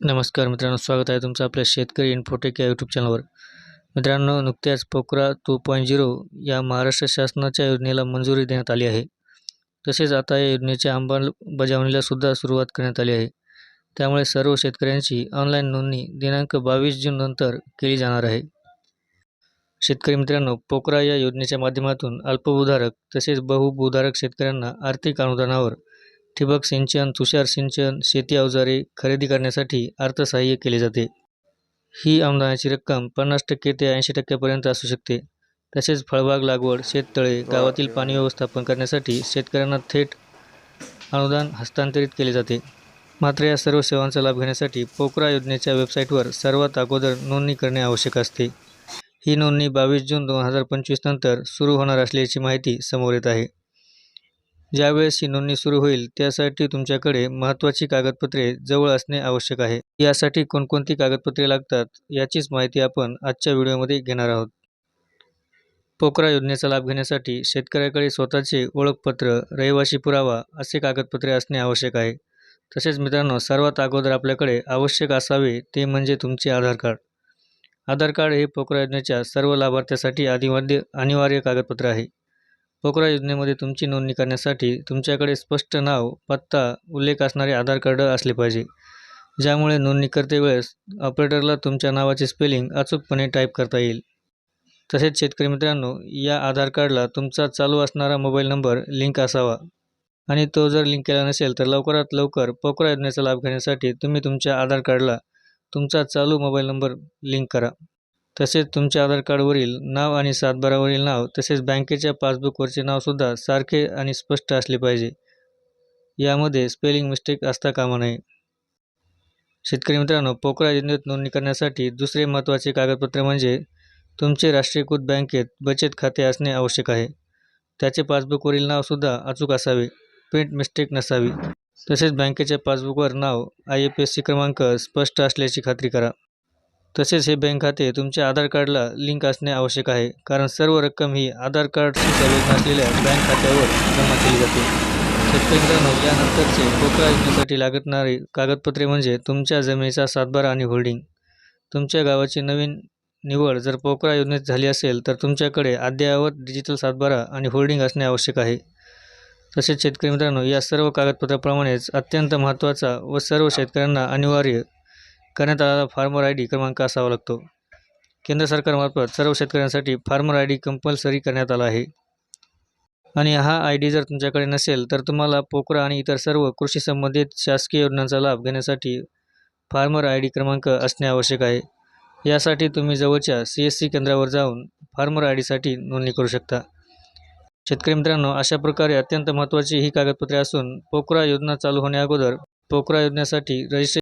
नमस्कार मित्रांनो स्वागत आहे तुमचं आपल्या शेतकरी इन्फोटेक या यूट्यूब चॅनलवर मित्रांनो नुकत्याच पोकरा टू पॉईंट झिरो या महाराष्ट्र शासनाच्या योजनेला मंजुरी देण्यात आली आहे. तसेच आता या योजनेच्या अंमलबजावणीला सुद्धा सुरुवात करण्यात आली आहे. त्यामुळे सर्व शेतकऱ्यांची ऑनलाईन नोंदणी दिनांक बावीस जून नंतर केली जाणार आहे. शेतकरी मित्रांनो पोकरा या योजनेच्या माध्यमातून अल्पभूधारक तसेच बहुभूधारक शेतकऱ्यांना आर्थिक अनुदानावर ठिबक सिंचन तुषार सिंचन शेती अवजारे खरेदी करण्यासाठी अर्थसहाय्य केले जाते. ही अनुदानाची रक्कम पन्नास टक्के ते ऐंशी टक्क्यापर्यंत असू शकते. तसेच फळबाग लागवड शेततळे गावातील पाणी व्यवस्थापन करण्यासाठी शेतकऱ्यांना थेट अनुदान हस्तांतरित केले जाते. मात्र या सर्व सेवांचा लाभ घेण्यासाठी पोकरा योजनेच्या वेबसाईटवर सर्वात अगोदर नोंदणी करणे आवश्यक असते. ही नोंदणी बावीस जून दोन हजार पंचवीस नंतर सुरू होणार असल्याची माहिती समोर येत आहे. ज्यावेळेस ही नोंदणी सुरू होईल त्यासाठी तुमच्याकडे महत्त्वाची कागदपत्रे जवळ असणे आवश्यक आहे. यासाठी कोणकोणती कागदपत्रे लागतात याचीच माहिती आपण आजच्या व्हिडिओमध्ये घेणार आहोत. पोकरा योजनेचा लाभ घेण्यासाठी शेतकऱ्याकडे स्वतःचे ओळखपत्र रहिवासी पुरावा असे कागदपत्रे असणे आवश्यक आहे. तसेच मित्रांनो सर्वात अगोदर आपल्याकडे आवश्यक असावे ते म्हणजे तुमचे आधार कार्ड. आधार कार्ड हे पोकरा योजनेच्या सर्व लाभार्थ्यासाठी अनिवार्य अनिवार्य कागदपत्र आहे. पोकरा योजनेमध्ये तुमची नोंदणी करण्यासाठी तुमच्याकडे स्पष्ट नाव पत्ता उल्लेख असणारे आधार कार्ड असले पाहिजे ज्यामुळे नोंदणी करते वेळेस ऑपरेटरला तुमच्या नावाचे स्पेलिंग अचूकपणे टाईप करता येईल. तसेच शेतकरी मित्रांनो या आधार कार्डला तुमचा चालू असणारा मोबाईल नंबर लिंक असावा. आणि तो जर लिंक केला नसेल तर लवकरात लवकर पोकरा योजनेचा लाभ घेण्यासाठी तुम्ही तुमच्या आधार कार्डला तुमचा चालू मोबाईल नंबर लिंक करा. तसेच तुमच्या आधार कार्डवरील नाव आणि सातबारावरील नाव तसेच बँकेच्या पासबुकवरचे नावसुद्धा सारखे आणि स्पष्ट असले पाहिजे. यामध्ये स्पेलिंग मिस्टेक असता कामा नये. शेतकरी मित्रांनो पोकरा योजनेत नोंदणी करण्यासाठी दुसरे महत्त्वाचे कागदपत्र म्हणजे तुमचे राष्ट्रीयकृत बँकेत बचत खाते असणे आवश्यक आहे. त्याचे पासबुकवरील नावसुद्धा अचूक असावे. प्रिंट मिस्टेक नसावी. तसेच बँकेच्या पासबुकवर नाव आय एफ एस सी क्रमांक स्पष्ट असल्याची खात्री करा. तसेच हे बँक खाते तुमच्या आधार कार्डला लिंक असणे आवश्यक आहे कारण सर्व रक्कम ही आधार कार्डशी संलग्न असलेल्या बँक खात्यावर जमा केली जाते. शेतकऱ्यांनो मित्रांनो यानंतरचे पोकरा योजनेसाठी लागणारी कागदपत्रे म्हणजे तुमच्या जमिनीचा सातबारा आणि होल्डिंग. तुमच्या गावाची नवीन निवड जर पोकरा योजनेत झाली असेल तर तुमच्याकडे अद्ययावत डिजिटल सातबारा आणि होल्डिंग असणे आवश्यक आहे. तसेच शेतकरी मित्रांनो या सर्व कागदपत्राप्रमाणेच अत्यंत महत्त्वाचा व सर्व शेतकऱ्यांना अनिवार्य करण्यात आलेला फार्मर आय डी क्रमांक असावा लागतो. केंद्र सरकारमार्फत सर्व शेतकऱ्यांसाठी फार्मर आय डी कंपल्सरी करण्यात आला आहे. आणि हा आय डी जर तुमच्याकडे नसेल तर तुम्हाला पोकरा आणि इतर सर्व कृषी संबंधित शासकीय योजनांचा लाभ घेण्यासाठी फार्मर आय डी क्रमांक असणे आवश्यक आहे. यासाठी तुम्ही जवळच्या सी एस सी केंद्रावर जाऊन फार्मर आय डीसाठी नोंदणी करू शकता. शेतकरी मित्रांनो अशा प्रकारे अत्यंत महत्त्वाची ही कागदपत्रे असून पोकरा योजना चालू होण्याअगोदर पोकरा योजनेसाठी रजिस्ट्रे